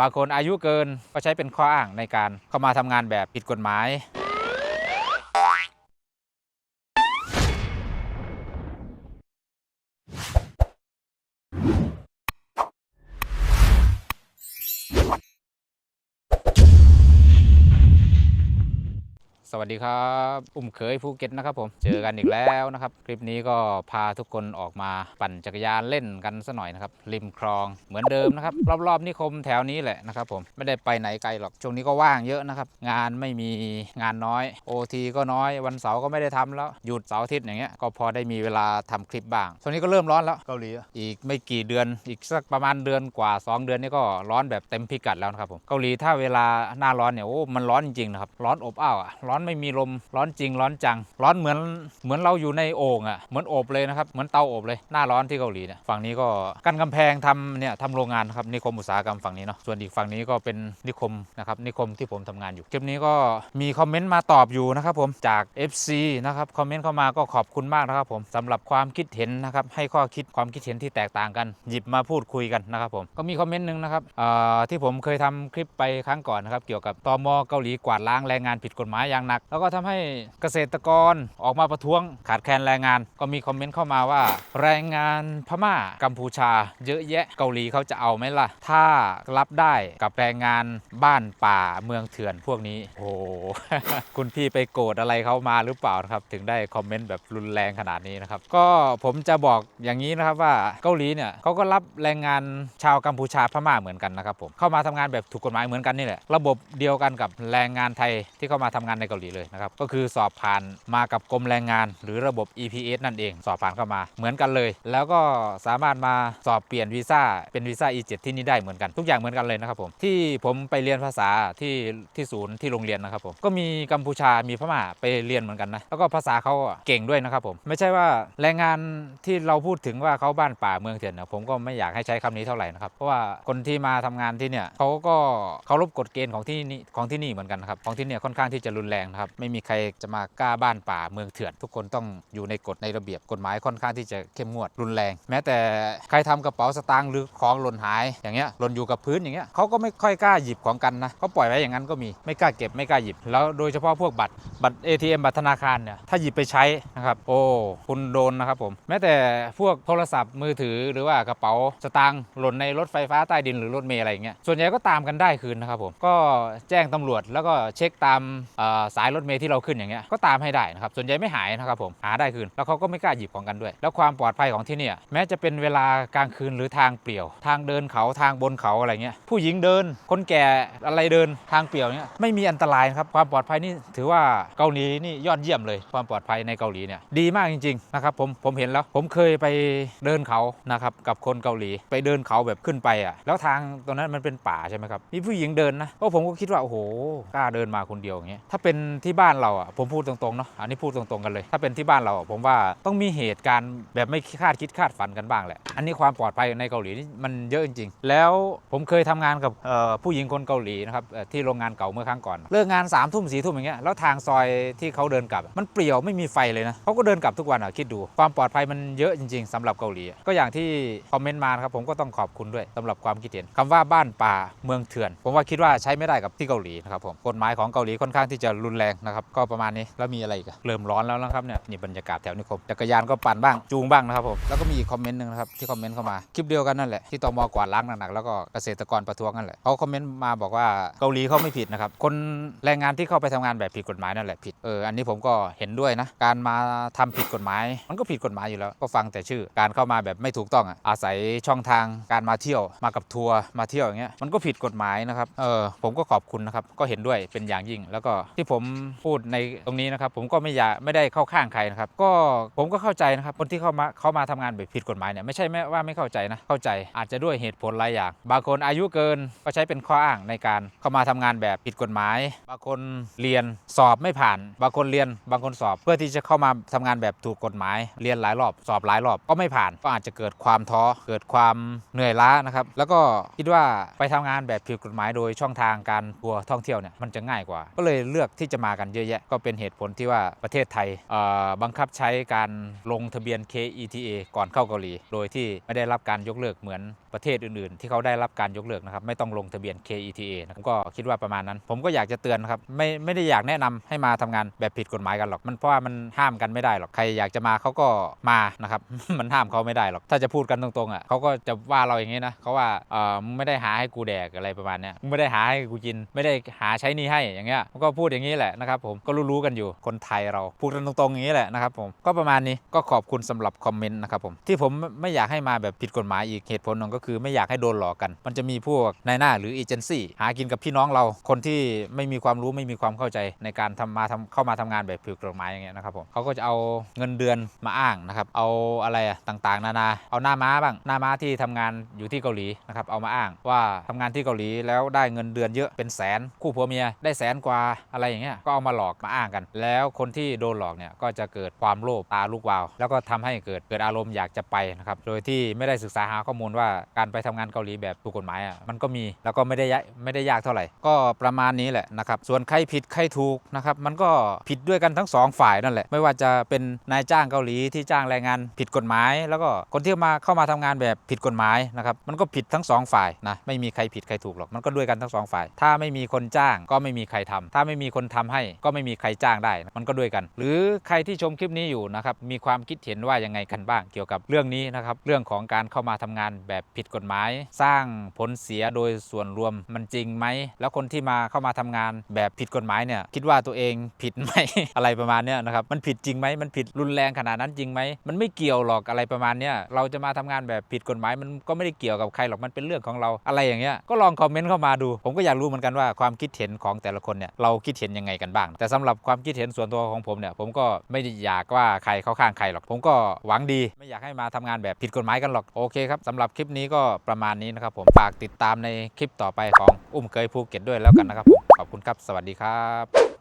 บางคนอายุเกินก็ใช้เป็นข้ออ้างในการเข้ามาทำงานแบบผิดกฎหมาย สวัสดีครับ อุ้มเขยภูเก็ตนะครับผมเจอกันอีกแล้วนะครับ คลิปนี้ก็พาทุกคนออกมาปั่นจักรยานเล่นกันสัหน่อยนะครับริมคลองเหมือนเดิมนะครับ รอบๆนิคมแถวนี้แหละนะครับผมไม่ได้ไปไหนไกลหรอกช่วงนี้ก็ว่างเยอะนะครับ งานไม่มีงานน้อย OT ก็น้อยวันเสาร์ก็ไม่ได้ทำแล้วหยุดเสาร์อาทิตย์อย่างเงี้ยก็พอได้มีเวลาทำคลิปบ้างช่วงนี้ก็เริ่มร้อนแล้วเกาหลีอะอีกไม่กี่เดือนอีกสักประมาณเดือนกว่า 2 เดือนนี่ก็ร้อนแบบเต็มพิกัดแล้วนะครับผมเกาหลีถ้าเวลาหน้าร้อนเนี่ยโอ้มันร้อนจริงๆนะครับร้อนอบอ้าวอะร้อนไม่มีลมร้อนจริงร้อนจัง ร้อนเหมือนเหมือนเราอยู่ในโอ่งอะเหมือนอบเลยนะครับเหมือนเตาอบเลยหน้าร้อนที่เกาหลีเนี่ยฝั่งนี้ก็กั้นกำแพงทำเนี่ยทำโรงงานนะครับนิคมอุตสาหกรรมฝั่งนี้เนาะส่วนอีกฝั่งนี้ก็เป็นนิคมนะครับนิคมที่ผมทำงานอยู่คลิปนี้ก็มีคอมเมนต์มาตอบอยู่นะครับผมจาก FC นะครับคอมเมนต์เข้ามาก็ขอบคุณมากนะครับผมสำหรับความคิดเห็นนะครับให้ข้อคิดความคิดเห็นที่แตกต่างกัน หยิบมาพูดคุยกันนะครับผมก็มีคอมเมนต์หนึ่งนะครับเอ่อที่ผมเคยทำคลิปไปครั้งก่อนนะครับเกี่ยวกับตมเกาหลีกวาดล้างแรงงานผิดกฎหมายอย่างหนักแล้วก็ทำให้เกษตรกรออกมาประท้วงขาดแคลนแรงงาน ก็มีคอมเมนต์เข้ามาว่า แรงงานพม่ากัมพูชา เยอะแยะเกาหลีเขาจะเอาไหมล่ะ ถ้ารับได้กับแรงงานบ้านป่าเมืองเถื่อนพวกนี้ โอ้โหคุณพี่ไปโกรธอะไรเขามาหรือเปล่านะครับ ถึงได้คอมเมนต์แบบรุนแรงขนาดนี้นะครับ ก็ผมจะบอกอย่างนี้นะครับว่าเกาหลีเนี่ยเขาก็รับแรงงานชาวกัมพูชาพม่าเหมือนกันนะครับผมเข้ามาทำงานแบบถูกกฎหมายเหมือนกันนี่แหละระบบเดียวกันกับแรงงานไทยที่เข้ามาทำงานในเกาหลีเลยนะครับก็คือสอบผ่านมากับกรมแรงงาน หรือระบบ EPS นั่นเอง สอบผ่านเข้ามาเหมือนกันเลย แล้วก็สามารถมาสอบเปลี่ยนวีซ่าเป็นวีซ่า E7 ที่นี่ได้เหมือนกันทุกอย่างเหมือนกันเลยนะครับผมที่ผมไปเรียนภาษาที่ที่ศูนย์ที่โรงเรียนนะครับผมก็มีกัมพูชามีพม่าไปเรียนเหมือนกันนะแล้วก็ภาษาเขาเก่งด้วยนะครับผมไม่ใช่ว่าแรงงานที่เราพูดถึงว่าเขาบ้านป่าเมืองเถื่อนเนี่ยผมก็ไม่อยากให้ใช้คำนี้เท่าไหร่นะครับเพราะว่าคนที่มาทำงานที่เนี่ยเขาก็เคารพกฎเกณฑ์ของที่นี่ของที่นี่เหมือนกันนะครับของที่เนี่ยค่อนข้างที่จะรุนแรงนะครับไม่มีใครจะมากล้าบ้านป่าเมืองเถื่อน ทุกคนต้องอยู่ในกฎในระเบียบกฎหมายค่อนข้างที่จะเข้มงวดรุนแรง แม้แต่ใครทำกระเป๋าสตางค์หรือของหล่นหายอย่างเงี้ยหล่นอยู่กับพื้นอย่างเงี้ยเขาก็ไม่ค่อยกล้าหยิบของกันนะเขาปล่อยไว้อย่างนั้นก็มีไม่กล้าเก็บไม่กล้าหยิบ แล้วโดยเฉพาะพวกบัตรบัตร ATM บัตรธนาคารเนี่ยถ้าหยิบไปใช้นะครับโอ้คุณโดนนะครับผมแม้แต่พวกโทรศัพท์มือถือหรือว่ากระเป๋าสตางค์หล่นในรถไฟฟ้าใต้ดินหรือรถเมล์อะไรเงี้ยส่วนใหญ่ก็ตามกันได้คืนนะครับผมก็แจ้งตำรวจแล้วก็เช็คตามสายรถเมล์ที่เราขึ้นอย่างเงี้ยก็ตามให้ได้นะครับส่วนใหญ่ไม่หายนะครับผมหาได้คืนแล้วเขาก็ไม่กล้าหยิบของกันด้วย แล้วความปลอดภัยของที่เนี่ยแม้จะเป็นเวลากลางคืนหรือทางเปลี่ยว ทางเดินเขาทางบนเขาอะไรเงี้ยผู้หญิงเดิน คนแก่อะไรเดินทางเปลี่ยวเนี้ยไม่มีอันตรายครับความปลอดภัยนี่ถือว่าเกาหลีนี่ยอดเยี่ยมเลย ความปลอดภัยในเกาหลีเนี่ยดีมากจริงๆนะครับผมผมเห็นแล้วผมเคยไปเดินเขานะครับกับคนเกาหลี ไปเดินเขาแบบขึ้นไปอะแล้วทางตรงนั้นมันเป็นป่าใช่ไหมครับมีผู้หญิงเดินนะก็ผมก็คิดว่าโอ้โหกล้าเดินมาคนเดียวอย่างเงี้ยถ้าเป็นที่บ้านเราอะผมพูดตรงๆเนาะอันนี้พูดตรงๆกันเลย ถ้าเป็นที่บ้านเราผมว่าต้องมีเหตุการณ์แบบไม่คาดคิดคาดฝันกันบ้างแหละ อันนี้ความปลอดภัยในเกาหลีนี่มันเยอะจริงๆ แล้วผมเคยทำงานกับผู้หญิงคนเกาหลีนะครับที่โรงงานเก่าเมื่อครั้งก่อน เลิกงาน3ามทุ่มสี่ทุ่มอย่างเงี้ยแล้วทางซอยที่เขาเดินกลับ มันเปลี่ยวไม่มีไฟเลยนะเขาก็เดินกลับทุกวันอะคิดดู ความปลอดภัยมันเยอะจริง ๆสำหรับเกาหลี ก็อย่างที่คอมเมนต์มาครับผมก็ต้องขอบคุณด้วยสำหรับความคิดเห็นคำว่าบ้านป่าเมืองเถื่อน ผมว่าคิดว่าใช้ไม่ได้กับที่เกาหลีนะครับผมกฎหมายของเกาหลีค่อนข้างที่จะรุนแรงนะครับก็ประมาณนี้แล้วมีอะไรกอะเริ่มร้อนแล้วนะครับเนี่ยนี่บรรยากาศแถวนิคมจักรยานก็ปั่นบ้างจูงบ้างนะครับผมแล้วก็มีอีกคอมเมนต์หนึ่งนะครับที่คอมเมนต์เข้ามาคลิปเดียวกันนั่นแหละที่ตมกวาดล้างหนักๆแล้วก็เกษตรกรประท้วงนั่นแหละเขาคอมเมนต์มาบอกว่าเกาหลีเขาไม่ผิดนะครับคนแรงงานที่เข้าไปทำงานแบบผิดกฎหมายนั่นแหละผิดเอออันนี้ผมก็เห็นด้วยนะการมาทำผิดกฎหมาย มันก็ผิดกฎหมายอยู่แล้ว ก็ฟังแต่ชื่อการเข้ามาแบบไม่ถูกต้องอะอาศัยช่องทางการมาเที่ยวมากับทัวร์มาเที่ยวอย่างเงี้ยมันก็ผิดกฎหมายนะครับเออผมก็ขอบคุณนะครับก็เห็นด้วยเป็นอย่างยิ่ง แล้วก็ที่ผมพูดในตรงนี้นะครับ ผมก็ไม่อยากไม่ได้เข้าข้างใครนะครับ ก็ผมก็เข้าใจนะครับคนที่เข้ามาเข้ามาทำงานแบบผิดกฎหมายเนี่ยไม่ใช่แม้ว่าไม่เข้าใจนะเข้าใจอาจจะด้วยเหตุผลหลายอย่าง บางคนอายุเกินก็ใช้เป็นข้ออ้างในการเข้ามาทำงานแบบผิดกฎหมาย บางคนเรียนสอบไม่ผ่าน บางคนเรียน บางคนสอบ เพื่อที่จะเข้ามาทำงานแบบถูกกฎหมาย เรียนหลายรอบสอบหลายรอบก็ไม่ผ่าน ก็อาจจะเกิดความท้อเกิดความเหนื่อยล้านะครับแล้วก็คิดว่าไปทำงานแบบผิดกฎหมาย โดยช่องทางการทัวร์ท่องเที่ยวเนี่ยมันจะง่ายกว่า ก็เลยเลือกที่จะจะมากันเยอะแยะ ก็เป็นเหตุผลที่ว่าประเทศไทยบังคับใช้การลงทะเบียน KETA ก่อนเข้าเกาหลี โดยที่ไม่ได้รับการยกเลิกเหมือนประเทศอื่นๆ ที่เขาได้รับการยกเลิกนะครับไม่ต้องลงทะเบียน KETA นะผมก็คิดว่าประมาณนั้น ผมก็อยากจะเตือนนะครับไม่ไม่ได้อยากแนะนำให้มาทำงานแบบผิดกฎหมายกันหรอกมันเพราะว่ามันห้ามกันไม่ได้หรอกใครอยากจะมาเขาก็มานะครับมันห้ามเขาไม่ได้หรอกถ้าจะพูดกันตรงๆอะเขาก็จะว่าเราอย่างนี้นะเขาว่าเออไม่ได้หาให้กูแดกอะไรประมาณเนี้ยไม่ได้หาให้กูกิน ไม่ได้หาใช้นี่ให้อย่างเงี้ยก็พูดอย่างนี้แหละนะครับผมก็รู้ๆกันอยู่คนไทยเราพูดกันตรงๆอย่างนี้แหละนะครับผมก็ประมาณนี้ก็ขอบคุณสำหรับคอมเมนต์นะครับผมที่ผมไม่อยากให้มาแบบผิดกฎหมายอีกเหตุผลหนึ่งก็คือไม่อยากให้โดนหลอกกัน มันจะมีพวกนายหน้าหรือเอเจนซี่หากินกับพี่น้องเราคนที่ไม่มีความรู้ไม่มีความเข้าใจในการทำมาทำเข้ามาทำงานแบบผิดกฎหมายอย่างเงี้ยนะครับผมเขาก็จะเอาเงินเดือนมาอ้างนะครับเอาอะไรอะต่างๆ นานา เอาหน้าม้าบ้างหน้าม้าที่ทำงานอยู่ที่เกาหลีนะครับเอามาอ้างว่าทำงานที่เกาหลีแล้วได้เงินเดือนเยอะเป็นแสนคู่ผัวเมียได้แสนกว่าอะไรอย่างเงี้ยก็เอามาหลอกมาอ้างกัน แล้วคนที่โดนหลอกเนี่ยก็จะเกิดความโลภตาลูกวาว แล้วก็ทำให้เกิดเกิดอารมณ์อยากจะไปนะครับโดยที่ไม่ได้ศึกษาหาข้อมูลว่าการไปทำงานเกาหลีแบบถูกกฎหมายอะมันก็มีแล้วก็ไม่ได้ยะไม่ได้ยากเท่าไหร่ ก็ประมาณนี้แหละนะครับส่วนใครผิดใครถูกนะครับมันก็ผิดด้วยกันทั้งสองฝ่ายนั่นแหละไม่ว่าจะเป็นนายจ้างเกาหลีที่จ้างแรงงานผิดกฎหมาย แล้วก็คนที่มาเข้ามาทำงานแบบผิดกฎหมายนะครับมันก็ผิดทั้งสองฝ่ายนะไม่มีใครผิดใครถูกหรอกมันก็ด้วยกันทั้งสองฝ่าย ถ้าไม่มีคนจ้างก็ไม่มีใครทำถ้าไม่มีคนทำให้ก็ไม่มีใครจ้างได้ มันก็ด้วยกัน หรือใครที่ชมคลิปนี้อยู่นะครับมีความคิดเห็นว่ายังไงกันบ้างเกี่ยวกับเรื่องนี้นะครับเรื่องของการเข้ามาทำงานแบบผิดกฎหมาย สร้างผลเสียโดยส่วนรวมมันจริงไหม แล้วคนที่มาเข้ามาทำงานแบบผิดกฎหมายเนี่ยคิดว่าตัวเองผิดไหมอะไรประมาณเนี้ยนะครับมันผิดจริงไหมมันผิดรุนแรงขนาดนั้นจริงไหมมันไม่เกี่ยวหรอกอะไรประมาณเนี้ยเราจะมาทำงานแบบผิดกฎหมายมันก็ไม่ได้เกี่ยวกับใครหรอกมันเป็นเรื่องของเราอะไรอย่างเงี้ยก็ลองคอมเมนต์เข้ามาดู ผมก็อยากรู้เหมือนกันว่าความคิดเห็นของแต่ละคนเนี่ยเราคิดเห็นยังไงกันบ้าง แต่สำหรับความคิดเห็นส่วนตัวของผมเนี่ยผมก็ไม่ได้อยากว่าใครเข้าข้างใครหรอก ผมก็หวังดีไม่อยากให้มาทำงานแบบผิดกฎหมายกันหรอกโอเคครับสำหรับคลิปนี้ก็ประมาณนี้นะครับผมฝากติดตามในคลิปต่อไปของอุ้มเคยภูเก็ตด้วยแล้วกันนะครับผมขอบคุณครับ สวัสดีครับ